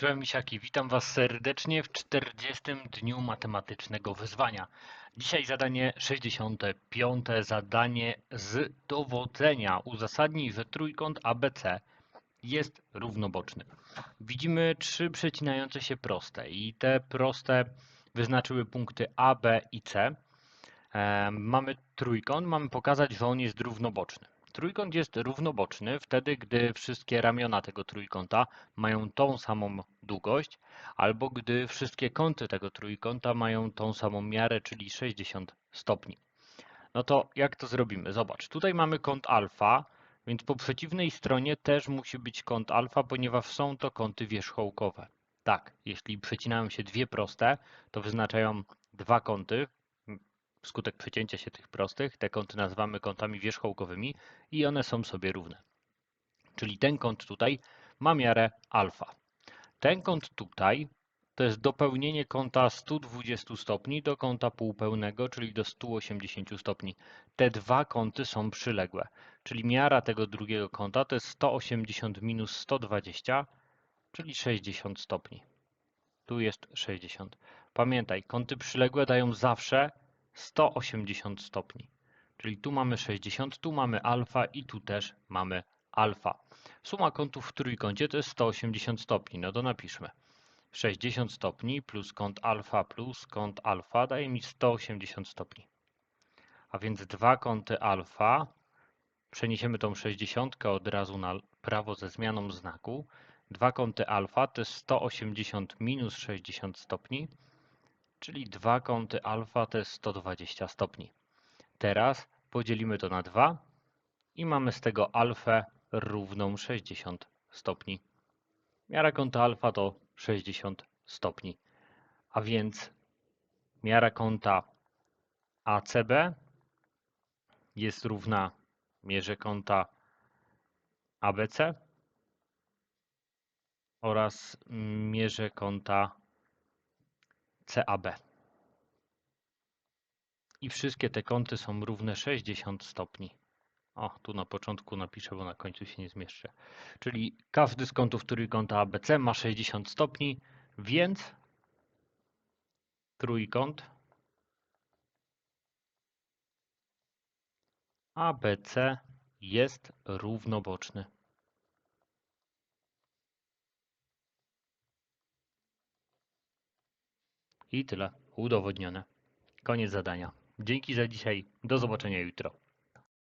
Czołem misiaki, witam Was serdecznie w 40. dniu matematycznego wyzwania. Dzisiaj zadanie 65. Zadanie z dowodzenia. Uzasadnij, że trójkąt ABC jest równoboczny. Widzimy trzy przecinające się proste i te proste wyznaczyły punkty A, B i C. E, Mamy trójkąt, mamy pokazać, że on jest równoboczny. Trójkąt jest równoboczny wtedy, gdy wszystkie ramiona tego trójkąta mają tą samą długość, albo gdy wszystkie kąty tego trójkąta mają tą samą miarę, czyli 60 stopni. No to jak to zrobimy? Zobacz, tutaj mamy kąt alfa, więc po przeciwnej stronie też musi być kąt alfa, ponieważ są to kąty wierzchołkowe. Tak, jeśli przecinają się dwie proste, to wyznaczają dwa kąty, wskutek przecięcia się tych prostych, te kąty nazywamy kątami wierzchołkowymi i one są sobie równe. Czyli ten kąt tutaj ma miarę alfa. Ten kąt tutaj to jest dopełnienie kąta 120 stopni do kąta półpełnego, czyli do 180 stopni. Te dwa kąty są przyległe, czyli miara tego drugiego kąta to jest 180 minus 120, czyli 60 stopni. Tu jest 60. Pamiętaj, kąty przyległe dają zawsze 180 stopni. Czyli tu mamy 60, tu mamy alfa i tu też mamy alfa. Suma kątów w trójkącie to jest 180 stopni. No to napiszmy. 60 stopni plus kąt alfa plus kąt alfa daje mi 180 stopni. A więc dwa kąty alfa, przeniesiemy tą 60 od razu na prawo ze zmianą znaku. Dwa kąty alfa to jest 180 minus 60 stopni, czyli dwa kąty alfa to jest 120 stopni. Teraz podzielimy to na 2 i mamy z tego alfę równą 60 stopni. Miara kąta alfa to 60 stopni. A więc miara kąta ACB jest równa mierze kąta ABC oraz mierze kąta CAB. I wszystkie te kąty są równe 60 stopni. O, tu na początku napiszę, bo na końcu się nie zmieszczę. Czyli każdy z kątów trójkąta ABC ma 60 stopni, więc trójkąt ABC jest równoboczny. I tyle. Udowodnione. Koniec zadania. Dzięki za dzisiaj. Do zobaczenia jutro.